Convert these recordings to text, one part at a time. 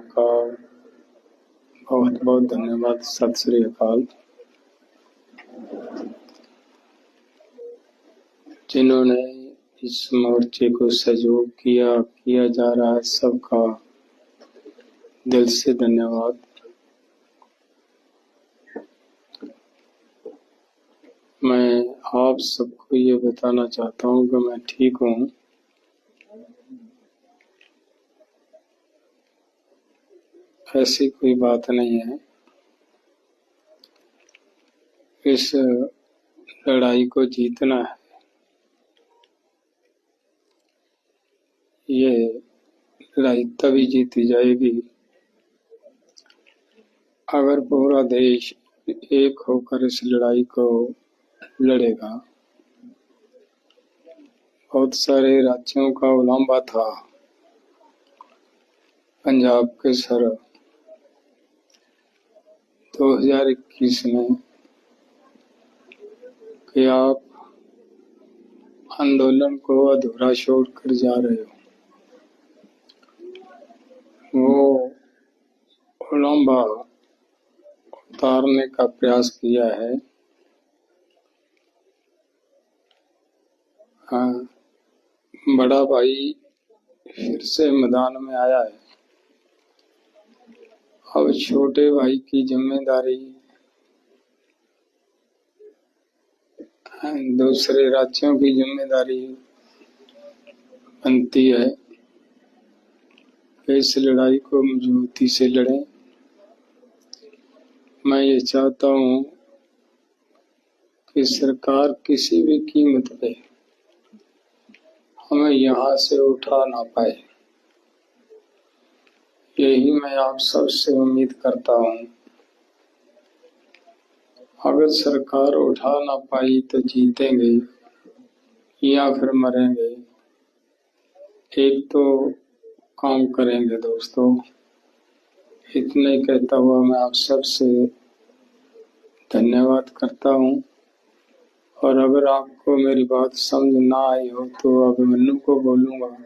का बहुत बहुत धन्यवाद। सत श्री अकाल। जिन्होंने इस मोर्चे को सहयोग किया किया जा रहा है, सबका दिल से धन्यवाद। मैं आप सबको ये बताना चाहता हूँ कि मैं ठीक हूँ। ऐसी कोई बात नहीं है। इस लड़ाई को जीतना है। ये लड़ाई तभी जीती जाएगी अगर पूरा देश एक होकर इस लड़ाई को लड़ेगा। बहुत सारे राज्यों का उलाम्बा था। पंजाब के सर 2021 में कि आप आंदोलन को अधूरा छोड़कर जा रहे हो। वो उलम्बा उतारने का प्रयास किया है। हाँ बड़ा भाई फिर से मैदान में आया है। अब छोटे भाई की ज़िम्मेदारी दूसरे राज्यों की ज़िम्मेदारी बनती है। इस लड़ाई को मजबूती से लड़ें। मैं ये चाहता हूँ कि सरकार किसी भी कीमत पे हमें यहाँ से उठा ना पाए। यही मैं आप सबसे उम्मीद करता हूँ। अगर सरकार उठा ना पाई तो जीतेंगे या फिर मरेंगे। एक तो काम करेंगे दोस्तों। इतने कहता हुआ मैं आप सबसे धन्यवाद करता हूँ। और अगर आपको मेरी बात समझ ना आई हो तो अभिमन्यु को बोलूँगा।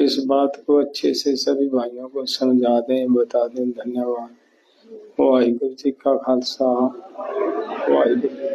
इस बात को अच्छे से सभी भाइयों को समझा दें, बता दें, धन्यवाद। वाहिगुरु जी का खालसा। वाहिगुरु।